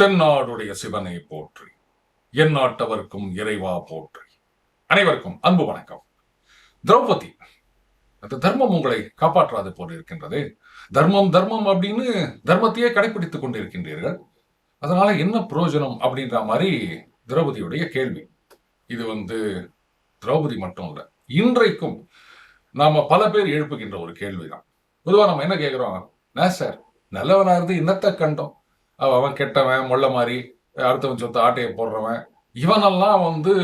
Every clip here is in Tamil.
தென்னாடுடைய சிவனை போற்றி. என் நாட்டவர்க்கும் இறைவா போற்றி. அனைவருக்கும் அன்பு வணக்கம். திரௌபதி அந்த தர்மம் உங்களை காப்பாற்றாது போல இருக்கின்றது. தர்மம் தர்மம் அப்படின்னு தர்மத்தையே கடைபிடித்துக் கொண்டிருக்கின்றீர்கள். அதனால என்ன பிரயோஜனம் அப்படின்ற மாதிரி திரௌபதியுடைய கேள்வி. இது வந்து திரௌபதி மட்டும் இல்ல இன்றைக்கும் நாம பல பேர் எழுப்புகின்ற ஒரு கேள்விதான். பொதுவாக நம்ம என்ன கேட்கிறோம் நான் சார்? நல்லவனா இருந்து இன்னத்தை கண்டோம். அவன் கெட்டவன் மொள்ள மாதிரி அடுத்தவன் சொத்து ஆட்டையை போடுறவன். இவனெல்லாம் வந்து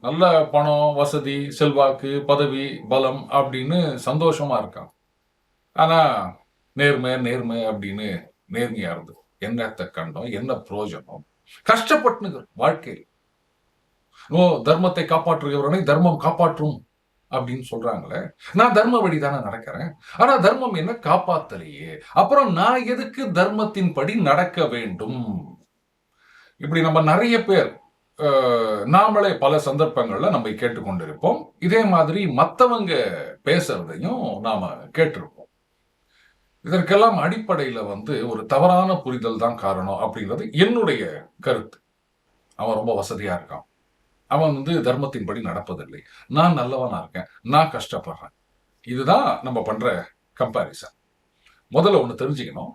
நல்ல பணம் வசதி செல்வாக்கு பதவி பலம் அப்படின்னு சந்தோஷமா இருக்கான். ஆனா நேர்மை நேர்மை அப்படின்னு நேர்மையா இருந்து என்னத்தை கண்டோம் என்ன பிரயோஜனம் கஷ்டப்பட்டுனுங்க வாழ்க்கையில். ஓ தர்மத்தை காப்பாற்றுகிறவனை தர்மம் காப்பாற்றும். அப்படின்னு சொல்றாங்களே. நான் தர்ம வழி தானே நடக்கிறேன். ஆனா தர்மம் என்ன காப்பாத்தலையே. அப்புறம் நான் எதுக்கு தர்மத்தின் படி நடக்க வேண்டும்? இப்படி நம்ம நிறைய பேர் நாமளே பல சந்தர்ப்பங்கள்ல நம்ம கேட்டுக்கொண்டிருப்போம். இதே மாதிரி மற்றவங்க பேசுறதையும் நாம கேட்டிருப்போம். இதற்கெல்லாம் அடிப்படையில வந்து ஒரு தவறான புரிதல் தான் காரணம் அப்படிங்கிறது என்னுடைய கருத்து. அவன் ரொம்ப வசதியா இருக்கான். அவன் வந்து தர்மத்தின்படி நடப்பதில்லை. நான் நல்லவனா இருக்கேன். நான் கஷ்டப்படுறேன். இதுதான் நம்ம பண்ற கம்பாரிசன் முதல்ல ஒன்று தெரிஞ்சுக்கணும்.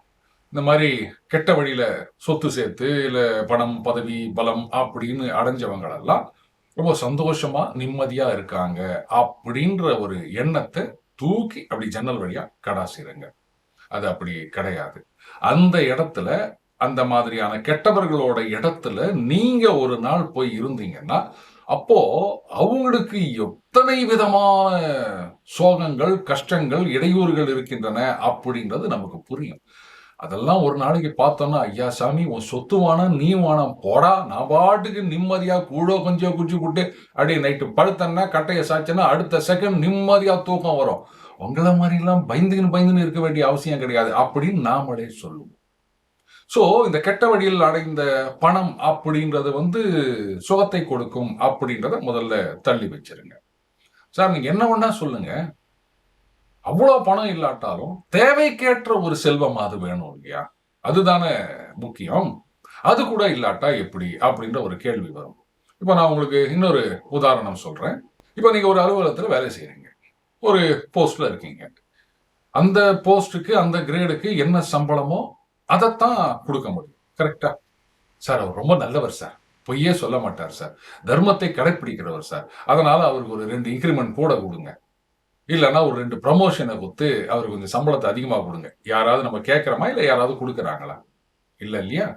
இந்த மாதிரி கெட்ட வழியில சொத்து சேர்த்து இல்லை பணம் பதவி பலம் அப்படின்னு அடைஞ்சவங்களெல்லாம் ரொம்ப சந்தோஷமா நிம்மதியா இருக்காங்க அப்படின்ற ஒரு எண்ணத்தை தூக்கி அப்படி ஜன்னல் வழியா கடாசிடுங்க. அது அப்படி கிடையாது. அந்த இடத்துல அந்த மாதிரியான கெட்டவர்களோட இடத்துல நீங்க ஒரு நாள் போய் இருந்தீங்கன்னா அப்போ அவங்களுக்கு எத்தனை விதமான சோகங்கள் கஷ்டங்கள் இடையூறுகள் இருக்கின்றன அப்படின்றது நமக்கு புரியும். அதெல்லாம் ஒரு நாளைக்கு பார்த்தோம்னா ஐயா சாமி உன் சொத்து வானம் நீ வானம் போடா நான் பாட்டுக்கு நிம்மதியா கூழோ கொஞ்சம் குச்சி விட்டு அப்படியே நைட்டு பழுத்தன்னா கட்டையை சாச்சனா அடுத்த செகண்ட் நிம்மதியா தூக்கம் வரும். உங்களை மாதிரிலாம் பயந்துக்கின்னு பயந்துன்னு இருக்க வேண்டிய அவசியம் கிடையாது அப்படின்னு நாமளே சொல்லுவோம். ஸோ இந்த கெட்ட வழியில் அடைந்த பணம் அப்படின்றது வந்து சுகத்தை கொடுக்கும் அப்படின்றத முதல்ல தள்ளி வச்சிருங்க. சார் நீங்க என்ன வேணா சொல்லுங்க. அவ்வளோ பணம் இல்லாட்டாலும் தேவைக்கேற்ற ஒரு செல்வம் அது வேணும் இல்லையா? அதுதானே முக்கியம். அது கூட இல்லாட்டா எப்படி? அப்படின்ற ஒரு கேள்வி வரும். இப்போ நான் உங்களுக்கு இன்னொரு உதாரணம் சொல்றேன். இப்போ நீங்க ஒரு அலுவலகத்தில் வேலை செய்கிறீங்க ஒரு போஸ்ட்ல இருக்கீங்க. அந்த போஸ்ட்டுக்கு அந்த கிரேடுக்கு என்ன சம்பளமோ அதைத்தான் கொடுக்க முடியும். கரெக்டா சார் அவர் ரொம்ப நல்லவர் சார் பொய்யே சொல்ல மாட்டார் சார் தர்மத்தை கடைப்பிடிக்கிறவர் சார் அதனால அவருக்கு ஒரு ரெண்டு இன்க்ரிமெண்ட் கூட கொடுங்க. இல்லைன்னா ஒரு ரெண்டு ப்ரமோஷனை கொடுத்து அவருக்கு கொஞ்சம் சம்பளத்தை அதிகமாக கொடுங்க. யாராவது நம்ம கேட்குறோமா இல்லை யாராவது கொடுக்குறாங்களா? இல்லை இல்லையா?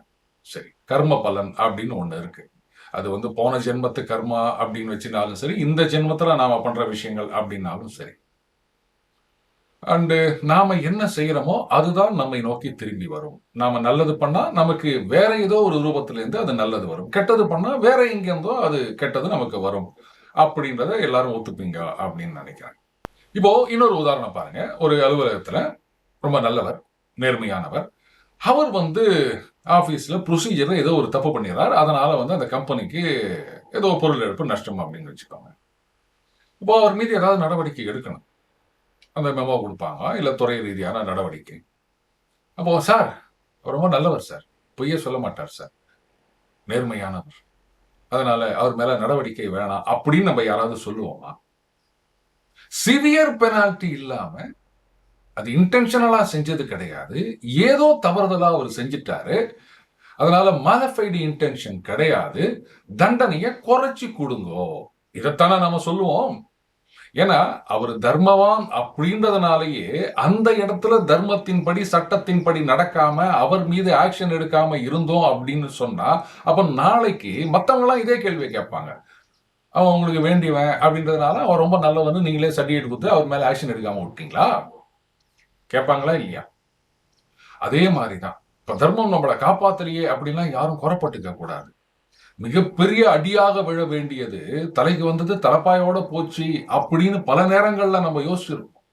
சரி கர்ம பலன் அப்படின்னு ஒன்று இருக்கு. அது வந்து போன ஜென்மத்து கர்மா அப்படின்னு வச்சுனாலும் சரி இந்த ஜென்மத்தில் நாம் பண்ணுற விஷயங்கள் அப்படின்னாலும் சரி. அண்டு நாம என்ன செய்யறோமோ அதுதான் நம்மை நோக்கி திரும்பி வரும். நாம நல்லது பண்ணா நமக்கு வேற ஏதோ ஒரு ரூபத்திலேருந்து அது நல்லது வரும். கெட்டது பண்ணா வேற எங்கேருந்தோ அது கெட்டது நமக்கு வரும். அப்படின்றத எல்லாரும் ஒத்துப்பீங்க அப்படின்னு நினைக்கிறேன். இப்போ இன்னொரு உதாரணம் பாருங்க. ஒரு அலுவலகத்துல ரொம்ப நல்லவர் நேர்மையானவர். அவர் வந்து ஆஃபீஸில் ப்ரொசீஜரில் ஏதோ ஒரு தப்பு பண்ணிடுறாரு. அதனால் வந்து அந்த கம்பெனிக்கு ஏதோ பொருள் எடுப்பு நஷ்டம் அப்படின்னு வச்சுக்கோங்க. இப்போ அவர் மீது ஏதாவது நடவடிக்கை எடுக்கணும். அந்த மெமோ கொடுப்பாங்க இல்லை துறை ரீதியான நடவடிக்கை? அப்போ சார் ரொம்ப நல்லவர் சார். பொய்யே சொல்ல மாட்டார் சார். நேர்மையானவர். அதனால அவர் மேல நடவடிக்கை வேணாம் அப்படின்னு நம்ம யாராவது சொல்லுவோமா? சிவியர் பெனால்டி இல்லாம அது இன்டென்ஷனலா செஞ்சது கிடையாது. ஏதோ தவறுதலா அவர் செஞ்சிட்டாரு. அதனால மாலஃபைடு இன்டென்ஷன் கிடையாது. தண்டனையை குறைச்சி கொடுங்கோ. இதைத்தானே நம்ம சொல்லுவோம். ஏன்னா அவர் தர்மவான் அப்படின்றதுனாலயே அந்த இடத்துல தர்மத்தின்படி சட்டத்தின்படி நடக்காம அவர் மீது ஆக்ஷன் எடுக்காம இருந்தோம் அப்படின்னு சொன்னா அப்ப நாளைக்கு மற்றவங்களாம் இதே கேள்வியை கேட்பாங்க. அவன் உங்களுக்கு வேண்டியவன் அப்படின்றதுனால அவன் ரொம்ப நல்லவன்னு நீங்களே சர்டிஃபிகேட் கொடுத்து அவர் மேல ஆக்ஷன் எடுக்காம விட்டீங்களா? கேட்பாங்களா இல்லையா? அதே மாதிரிதான். இப்ப தர்மம் நம்மளை காப்பாத்தலையே அப்படின்லாம் யாரும் குறப்பட்டுக்க கூடாது. மிகப்பெரிய அடியாக விழ வேண்டியது தலைக்கு வந்தது தலப்பாயோட போச்சு அப்படின்னு பல நேரங்கள்ல நம்ம யோசிச்சிருப்போம்.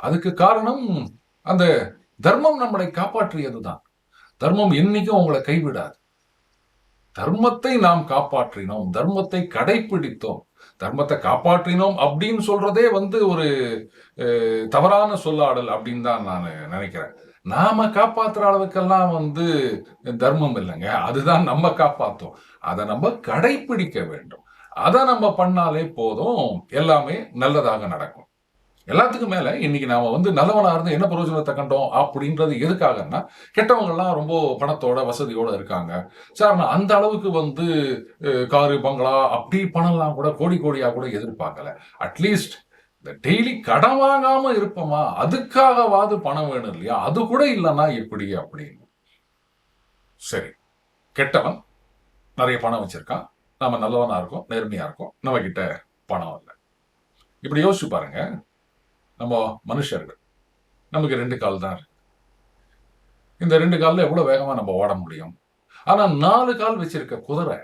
அதுக்கு காரணம் அந்த தர்மம் நம்மளை காப்பாற்றியதுதான். தர்மம் என்னைக்கும் உங்களை கைவிடாது. தர்மத்தை நாம் காப்பாற்றினோம் தர்மத்தை கடைபிடித்தோம் தர்மத்தை காப்பாற்றினோம் அப்படின்னு சொல்றதே வந்து ஒரு தவறான சொல்லாடல் அப்படின்னு தான் நான் நினைக்கிறேன். நாம காப்பாத்துற அளவுக்கெல்லாம் வந்து தர்மம் இல்லைங்க. அதுதான் நம்ம காப்பாத்தும். அதை நம்ம கடைபிடிக்க வேண்டும். அதை நம்ம பண்ணாலே போதும். எல்லாமே நல்லதாக நடக்கும். எல்லாத்துக்கும் மேல இன்னைக்கு நாம வந்து நல்லவனா இருந்து என்ன பிரயோஜனத்தை கண்டோம் அப்படின்றது எதுக்காகன்னா கெட்டவங்கள்லாம் ரொம்ப பணத்தோட வசதியோட இருக்காங்க. சார் நான் அந்த அளவுக்கு வந்து காரு பங்களா அப்படி பணம்லாம் கூட கோடி கோடியா கூட எதிர்பார்க்கல. அட்லீஸ்ட் இந்த டெய்லி கடன் வாங்காம இருப்போமா? அதுக்காகவாது பணம் வேணும் இல்லையா? அது கூட இல்லைன்னா எப்படி அப்படின்னு. சரி. கெட்டவன் நிறைய பணம் வச்சிருக்கான். நம்ம நல்லவனா இருக்கோம் நேர்மையா இருக்கோம். நம்ம கிட்ட பணம் இல்லை. இப்படி யோசிச்சு பாருங்க. நம்ம மனுஷர்கள் நமக்கு ரெண்டு கால் தான் இருக்கு. இந்த ரெண்டு காலில் எவ்வளோ வேகமாக நம்ம ஓட முடியும்? ஆனால் நாலு கால் வச்சிருக்க குதிரை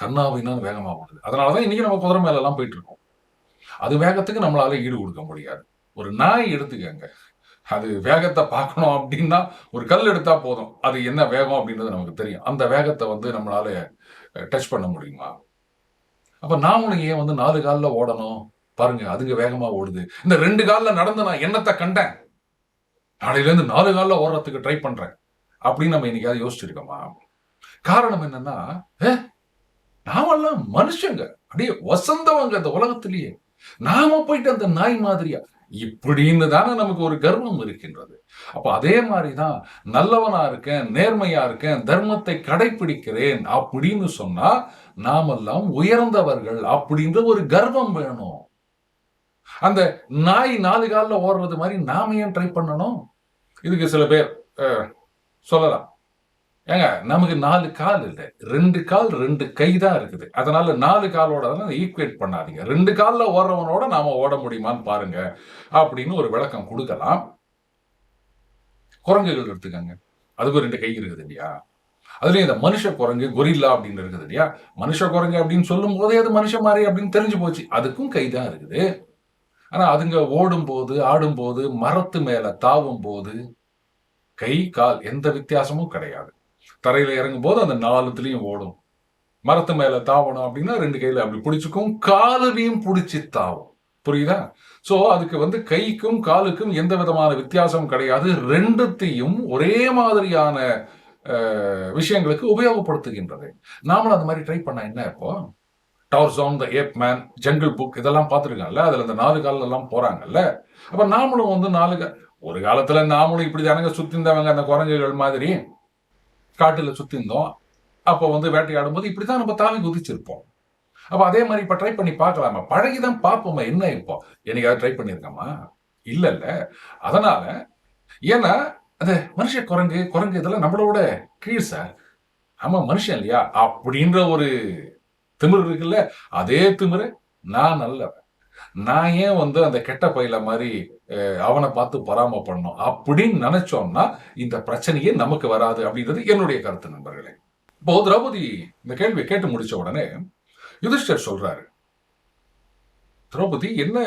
கண்ணாவினான்னு வேகமாக ஓடுது. அதனாலதான் இன்றைக்கி நம்ம குதிரை மேலெல்லாம் போயிட்டுருக்கோம் போயிட்டு இருக்கோம். அது வேகத்துக்கு நம்மளால ஈடு கொடுக்க முடியாது. ஒரு நாய் எடுத்துக்கங்க. அது வேகத்தை பார்க்கணும் அப்படின்னா ஒரு கல் எடுத்தா போதும். அது என்ன வேகம் அப்படின்றது நமக்கு தெரியும். அந்த வேகத்தை வந்து நம்மளால டச் பண்ண முடியுமா? அப்ப நாமளும் ஏன் வந்து நாலு காலில் ஓடணும்? பாருங்க அதுங்க வேகமா ஓடுது. இந்த ரெண்டு காலில் நடந்து நான் என்னத்தை கண்டேன்? நாளையிலேருந்து நாலு காலில் ஓடுறதுக்கு ட்ரை பண்றேன். அப்படின்னு நம்ம இன்னைக்காவது யோசிச்சிருக்கோமா? காரணம் என்னன்னா நாமெல்லாம் மனுஷங்க. அப்படியே வசந்தவங்க இந்த உலகத்திலேயே. நாம போயிட்டு அந்த நாய் மாதிரியா? இப்படின்னு தானே நமக்கு ஒரு கர்வம் இருக்கின்றது. அப்ப அதே மாதிரிதான் நல்லவனா இருக்கேன் நேர்மையா இருக்கேன் தர்மத்தை கடைபிடிக்கிறேன் அப்படின்னு சொன்னா நாமெல்லாம் உயர்ந்தவர்கள் அப்படின்ற ஒரு கர்வம் வேணும். அந்த நாய் நாலு காலில் ஓடுறது மாதிரி நாம ஏன் ட்ரை பண்ணணும்? இதுக்கு சில பேர் அஹ், சொல்லலாம். ஏங்க நமக்கு நாலு கால் இல்லை. ரெண்டு கால் ரெண்டு கை தான் இருக்குது. அதனால நாலு காலோட ஈக்குவேட் பண்ணாதீங்க. ரெண்டு காலில் ஓடுறவனோட நாம ஓட முடியுமான்னு பாருங்க. அப்படின்னு ஒரு விளக்கம் கொடுக்கலாம். குரங்குகள் எடுத்துக்கங்க. அதுக்கு ரெண்டு கை இருக்குது இல்லையா? அதுலயும் இந்த மனுஷ குரங்கு கொரில்லா அப்படின்னு இருக்குது இல்லையா? மனுஷ குரங்கு அப்படின்னு சொல்லும் போதே அது மனுஷ மாதிரி அப்படின்னு தெரிஞ்சு போச்சு. அதுக்கும் கை தான் இருக்குது. ஆனா அதுங்க ஓடும் போது ஆடும் போது மரத்து மேல தாவும் போது கை கால் எந்த வித்தியாசமும் கிடையாது. தரையில் இறங்கும் போது அந்த நாலுத்துலேயும் ஓடும். மரத்து மேலே தாவணும் அப்படின்னா ரெண்டு கையில் அப்படி பிடிச்சிக்கும் காலவையும் பிடிச்சி தாவும். புரியுதா? ஸோ அதுக்கு வந்து கைக்கும் காலுக்கும் எந்த விதமான வித்தியாசமும் கிடையாது. ரெண்டுத்தையும் ஒரே மாதிரியான விஷயங்களுக்கு உபயோகப்படுத்துகின்றது. நாமளும் அந்த மாதிரி ட்ரை பண்ண என்ன இப்போ? Tarzan the ape man jungle book இதெல்லாம் பார்த்துருக்காங்கல்ல? அதில் இந்த நாலு காலெல்லாம் எல்லாம் அப்போ நாமளும் வந்து நாலு ஒரு காலத்தில் நாமளும் இப்படி தானங்க சுத்திந்தவங்க அந்த குரங்குகள் மாதிரி. காட்டில் சுற்றி இருந்தோம். அப்போ வந்து வேட்டையாடும் போது இப்படிதான் நம்ம தாவி குதிச்சிருப்போம். அப்போ அதே மாதிரி இப்போ ட்ரை பண்ணி பார்க்கலாமா? பழகிதான் பார்ப்போமா? என்ன இப்போ? என்னைக்காவது ட்ரை பண்ணியிருக்கோமா? இல்லை இல்லை. அதனால ஏன்னா அந்த மனுஷ குரங்கு குரங்கு இதெல்லாம் நம்மளோட கீழ் சார் ஆமாம் மனுஷன் இல்லையா? அப்படின்ற ஒரு திமிர் இருக்குல்ல? அதே திமிரு நான் நல்லவன். நான் ஏன் வந்து அந்த கெட்ட பயில மாதிரி அவனை பார்த்து பராம பண்ணோம் அப்படின்னு நினைச்சோம்னா இந்த பிரச்சனையே நமக்கு வராது அப்படின்றது என்னுடைய கருத்து நண்பர்களே. இப்போ திரௌபதி இந்த கேள்வி கேட்டு முடிச்ச உடனே யுதிஷ்டர் சொல்றாரு திரௌபதி என்ன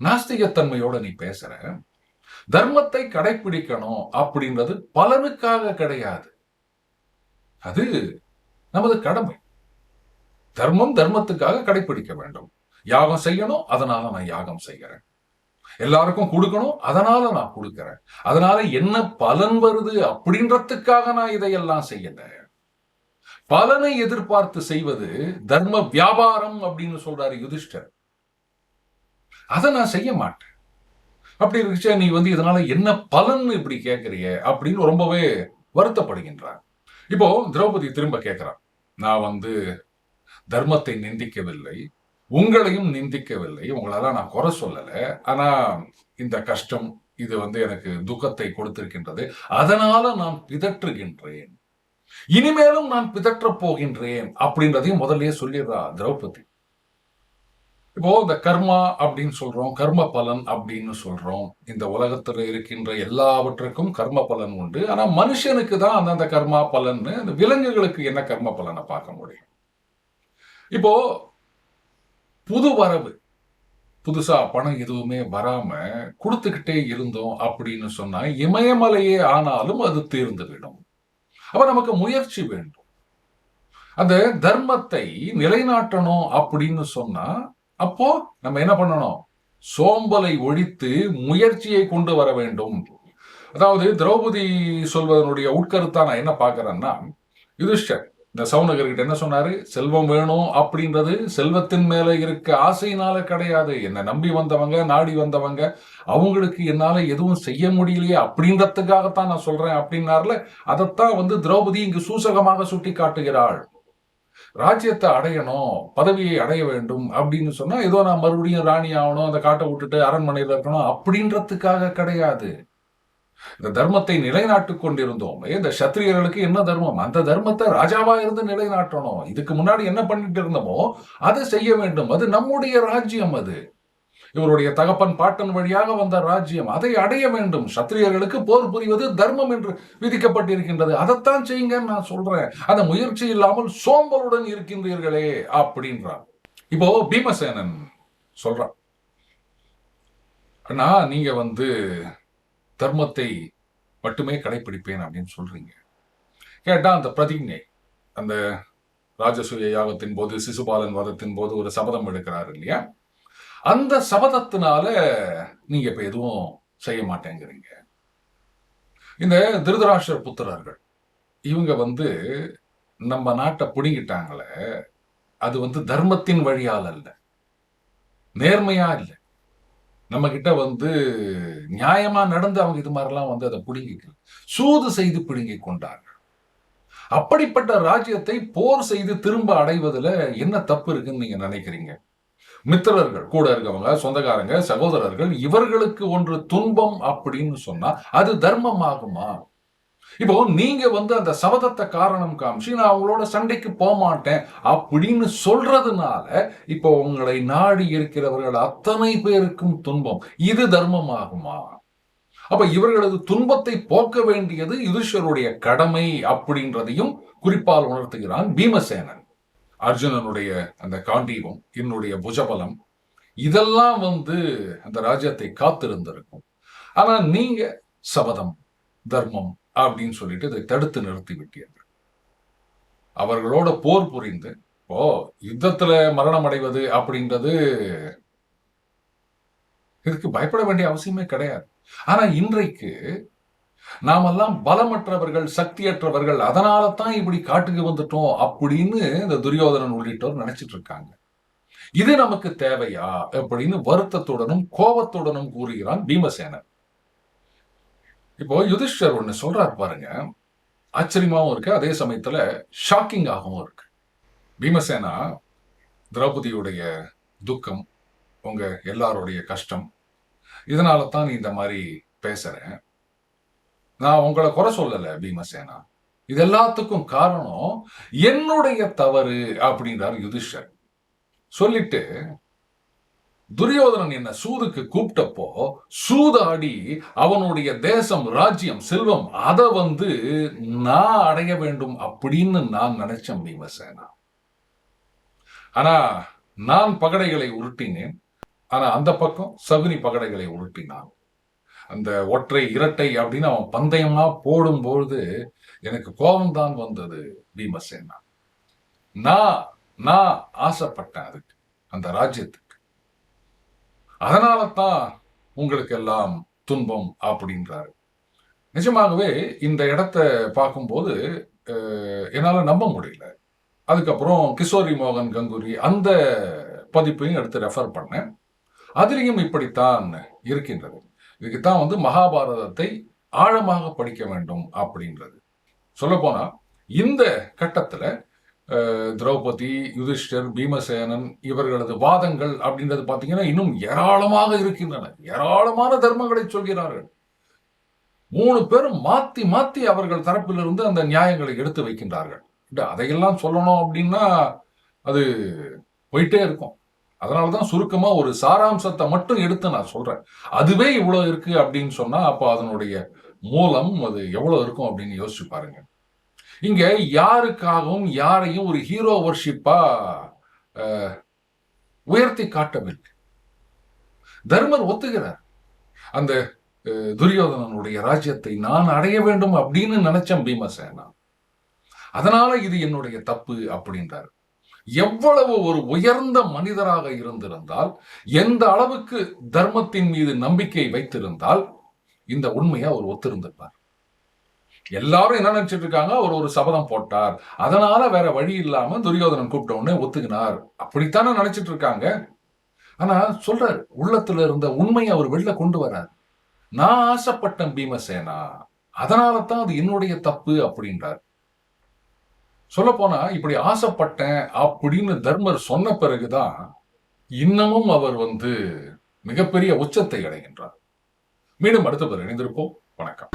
நாஸ்திகத்தன்மையோட நீ பேசுற? தர்மத்தை கடைபிடிக்கணும் அப்படின்றது பலனுக்காக கிடையாது. அது நமது கடமை. தர்மம் தர்மத்துக்காக கடைபிடிக்க வேண்டும். யாகம் செய்யணும் அதனால நான் யாகம் செய்கிறேன். எல்லாருக்கும் கொடுக்கணும் அதனால நான் கொடுக்கிறேன். அதனால என்ன பலன் வருது அப்படின்றதுக்காக நான் இதையெல்லாம் செய்யல. பலனை எதிர்பார்த்து செய்வது தர்ம வியாபாரம் அப்படின்னு சொல்றாரு யுதிஷ்டர். அதை நான் செய்ய மாட்டேன். அப்படி இருக்கு நீ வந்து இதனால என்ன பலன் இப்படி கேட்கறிய அப்படின்னு ரொம்பவே வருத்தப்படுகின்றார். இப்போ திரௌபதி திரும்ப கேட்கிறான் நான் வந்து தர்மத்தை நிந்திக்கவில்லை. உங்களையும் நிந்திக்கவில்லை. உங்களெல்லாம் நான் குறை சொல்லலை. ஆனா இந்த கஷ்டம் இது வந்து எனக்கு துக்கத்தை கொடுத்திருக்கின்றது. அதனால நான் பிதற்றுகின்றேன். இனிமேலும் நான் பிதற்றப் போகின்றேன் அப்படின்றதையும் முதல்லயே சொல்லிடுறா திரௌபதி. இப்போ இந்த கர்மா அப்படின்னு சொல்றோம் கர்ம பலன் அப்படின்னு சொல்றோம். இந்த உலகத்துல இருக்கின்ற எல்லாவற்றுக்கும் கர்ம பலன் உண்டு. ஆனா மனுஷனுக்கு தான் அந்தந்த கர்மா பலன்னு அந்த விலங்குகளுக்கு என்ன கர்ம பலனை பார்க்க முடியும்? இப்போ புது வரவு. புதுசா பணம் எதுவுமே வராம கொடுத்துக்கிட்டே இருந்தோம் அப்படின்னு சொன்னா இமயமலையே ஆனாலும் அது தீர்ந்து விடும் அப்ப நமக்கு முயற்சி வேண்டும். அந்த தர்மத்தை நிலைநாட்டணும் அப்படின்னு சொன்னா அப்போ நம்ம என்ன பண்ணணும்? சோம்பலை ஒழித்து முயற்சியை கொண்டு வர வேண்டும். அதாவது திரௌபதி சொல்வதனுடைய உட்கருத்தா நான் என்ன பார்க்கறேன்னா யுதிஷ்டர் இந்த சவுனகர்கிட்ட என்ன சொன்னாரு? செல்வம் வேணும் அப்படின்றது செல்வத்தின் மேல இருக்க ஆசையினால கிடையாது. என்னை நம்பி வந்தவங்க நாடி வந்தவங்க அவங்களுக்கு என்னால எதுவும் செய்ய முடியலையே அப்படின்றதுக்காகத்தான் நான் சொல்றேன் அப்படின்னார்ல அதைத்தான் வந்து திரௌபதி இங்கு சூசகமாக சுட்டி காட்டுகிறாள் ராஜ்யத்தை அடையணும் பதவியை அடைய வேண்டும் அப்படின்னு சொன்னா ஏதோ நான் மறுபடியும் ராணி ஆகணும் அந்த காட்டை விட்டுட்டு அரண்மனையில் இருக்கணும் அப்படின்றதுக்காக கிடையாது. இந்த தர்மத்தை நிலைநாட்டுக் கொண்டிருந்தோம். இந்த சத்திரியர்களுக்கு என்ன தர்மம்? அந்த தர்மத்தை ராஜாவா இருந்து நிலைநாட்டணும். இதுக்கு முன்னாடி என்ன பண்ணிட்டு இருந்தோமோ அதை செய்ய வேண்டும். அது நம்முடைய ராஜ்யம் அது. இவருடைய தகப்பன் பாட்டன் வழியாக வந்த ராஜ்யம். அதை அடைய வேண்டும். சத்திரியர்களுக்கு போர் புரிவது தர்மம் என்று விதிக்கப்பட்டிருக்கின்றது. அதைத்தான் செய்யுங்கன்னு நான் சொல்றேன். அந்த முயற்சி இல்லாமல் சோம்பலுடன் இருக்கின்றீர்களே அப்படின்றான். இப்போ பீமசேனன் சொல்றான். அண்ணா நீங்க வந்து தர்மத்தை மட்டுமே கடைபிடிப்பேன் அப்படின்னு சொல்றீங்க. கேட்டால் அந்த பிரதிஜை அந்த ராஜசூய யாகத்தின் போது சிசுபாலன் வதத்தின் போது ஒரு சபதம் எடுக்கிறாரு இல்லையா? அந்த சபதத்தினால நீங்க இப்ப எதுவும் செய்ய மாட்டேங்கிறீங்க. இந்த திருதராஷ்டர் புத்திரர்கள் இவங்க வந்து நம்ம நாட்டை பிடுங்கிட்டாங்களே அது வந்து தர்மத்தின் வழியால் அல்ல. நேர்மையா இல்லை. நம்ம கிட்ட வந்து நியாயமா நடந்து அவங்க இது மாதிரிலாம் வந்து அதை பிடுங்கிக்கல சூது செய்து பிடுங்கி கொண்டார்கள். அப்படிப்பட்ட ராஜ்யத்தை போர் செய்து திரும்ப அடைவதில் என்ன தப்பு இருக்குன்னு நீங்க நினைக்கிறீங்க? மித்திரர்கள் கூட இருக்கவங்க சொந்தக்காரங்க சகோதரர்கள் இவர்களுக்கு ஒன்று துன்பம் அப்படின்னு சொன்னா அது தர்மமாகுமா? இப்போ நீங்க வந்து அந்த சபதத்தை காரணம் காமிச்சு நான் அவங்களோட சண்டைக்கு போக மாட்டேன் அப்படின்னு சொல்றதுனால இப்போ உங்களை நாடி இருக்கிறவர்கள் அத்தனை பேருக்கும் துன்பம். இது தர்மம் ஆகுமா அப்ப இவர்களது துன்பத்தை போக்க வேண்டியது யுதிஷருடைய கடமை அப்படின்றதையும் குறிப்பால் உணர்த்துகிறான் பீமசேனன். அர்ஜுனனுடைய அந்த காண்டீவம் என்னுடைய புஜபலம் இதெல்லாம் வந்து அந்த ராஜ்யத்தை காத்திருந்திருக்கும். ஆனா நீங்க சபதம் தர்மம் அப்படின்னு சொல்லிட்டு இதை தடுத்து நிறுத்தி விட்டீர்கள். அவர்களோட போர் புரிந்து ஓ யுத்தத்துல மரணம் அடைவது அப்படின்றது இதுக்கு பயப்பட வேண்டிய அவசியமே கிடையாது. ஆனா இன்றைக்கு நாமெல்லாம் பலமற்றவர்கள் சக்தியற்றவர்கள் அதனால தான் இப்படி காட்டுக்கு வந்துட்டோம் அப்படின்னு இந்த துரியோதனன் உள்ளிட்டோர் நினைச்சிட்டு இருக்காங்க இது நமக்கு தேவையா? அப்படின்னு வருத்தத்துடனும் கோபத்துடனும் கூறுகிறான் பீமசேனன். இப்போ யுதிஷ்டர் ஒன்று சொல்றாரு பாருங்க. ஆச்சரியமாகவும் இருக்கு. அதே சமயத்தில் ஷாக்கிங்காகவும் இருக்கு. பீமசேனா திரௌபதியுடைய துக்கம் உங்க எல்லாருடைய கஷ்டம் இதனால தான் நீ இந்த மாதிரி பேசுறேன் நான் உங்களை குறை சொல்லலை பீமசேனா. இது எல்லாத்துக்கும் காரணம் என்னுடைய தவறு அப்படின்றார் யுதிஷர் சொல்லிட்டு துரியோதனன் என்ன சூதுக்கு கூப்பிட்டப்போ சூதாடி அவனுடைய தேசம் ராஜ்யம் செல்வம் அதை வந்து நான் அடைய வேண்டும் அப்படின்னு நான் நினைச்சேன் பீமசேனா. ஆனா நான் பகடைகளை உருட்டினேன். ஆனா அந்த பக்கம் சகுனி பகடைகளை உருட்டினான். அந்த ஒற்றை இரட்டை அப்படின்னு அவன் பந்தயமா போடும்பொழுது எனக்கு கோபம்தான் வந்தது பீமசேனா. நான் நான் ஆசைப்பட்டேன் அதுக்கு அந்த ராஜ்யத்துக்கு. அதனால தான் உங்களுக்கு எல்லாம் துன்பம் அப்படின்றாரு. நிஜமாகவே இந்த இடத்த பார்க்கும்போது என்னால் நம்ப முடியல. அதுக்கப்புறம் கிஷோரி மோகன் கங்குரி அந்த பதிப்பையும் எடுத்து ரெஃபர் பண்ணேன். அதுலேயும் இப்படித்தான் இருக்கின்றது. இதுக்குத்தான் வந்து மகாபாரதத்தை ஆழமாக படிக்க வேண்டும் அப்படின்றது. சொல்லப்போனால் இந்த கட்டத்தில் திரௌபதி யுதிஷ்டர் பீமசேனன் இவர்களது வாதங்கள் அப்படின்றது பார்த்தீங்கன்னா இன்னும் ஏராளமாக இருக்கின்றன. ஏராளமான தர்மங்களை சொல்கிறார்கள். மூணு பேரும் மாத்தி மாத்தி அவர்கள் தரப்பிலிருந்து அந்த நியாயங்களை எடுத்து வைக்கின்றார்கள். அதையெல்லாம் சொல்லணும் அப்படின்னா அது போயிட்டே இருக்கும். அதனாலதான் சுருக்கமாக ஒரு சாராம்சத்தை மட்டும் எடுத்து நான் சொல்கிறேன் அதுவே இவ்வளோ இருக்கு அப்படின்னு சொன்னால் அப்போ அதனுடைய மூலம் அது எவ்வளோ இருக்கும் அப்படின்னு யோசிச்சு பாருங்கள் இங்க யாருக்காகவும் யாரையும் ஒரு ஹீரோ வர்ஷிப்பா உயர்த்தி காட்டவில்லை. தர்மர் ஒத்துகிறார். அந்த துரியோதனனுடைய ராஜ்யத்தை நான் அடைய வேண்டும் அப்படின்னு நினைச்சேன் பீமசேனா. அதனால இது என்னுடைய தப்பு அப்படின்றார். எவ்வளவு ஒரு உயர்ந்த மனிதராக இருந்திருந்தால் எந்த அளவுக்கு தர்மத்தின் மீது நம்பிக்கை வைத்திருந்தால் இந்த உண்மையை அவர் ஒத்திருந்திருப்பார். எல்லாரும் என்ன நினைச்சிட்டு இருக்காங்க? அவர் ஒரு சபதம் போட்டார். அதனால வேற வழி இல்லாம துரியோதனன் கூப்பிட்ட உடனே ஒத்துக்கினார். அப்படித்தானே நினைச்சிட்டு இருக்காங்க? ஆனா சொல்றாரு உள்ளத்துல இருந்த உண்மையை அவர் வெளில கொண்டு வரார். நான் ஆசைப்பட்டேன் பீமசேனா. அதனால தான் அது என்னுடைய தப்பு அப்படின்றார். சொல்ல போனா இப்படி ஆசைப்பட்டேன் அப்படின்னு தர்மர் சொன்ன பிறகுதான் இன்னமும் அவர் வந்து மிகப்பெரிய உச்சத்தை அடைகின்றார். மீண்டும் அடுத்த பிறகு இணைந்திருப்போம். வணக்கம்.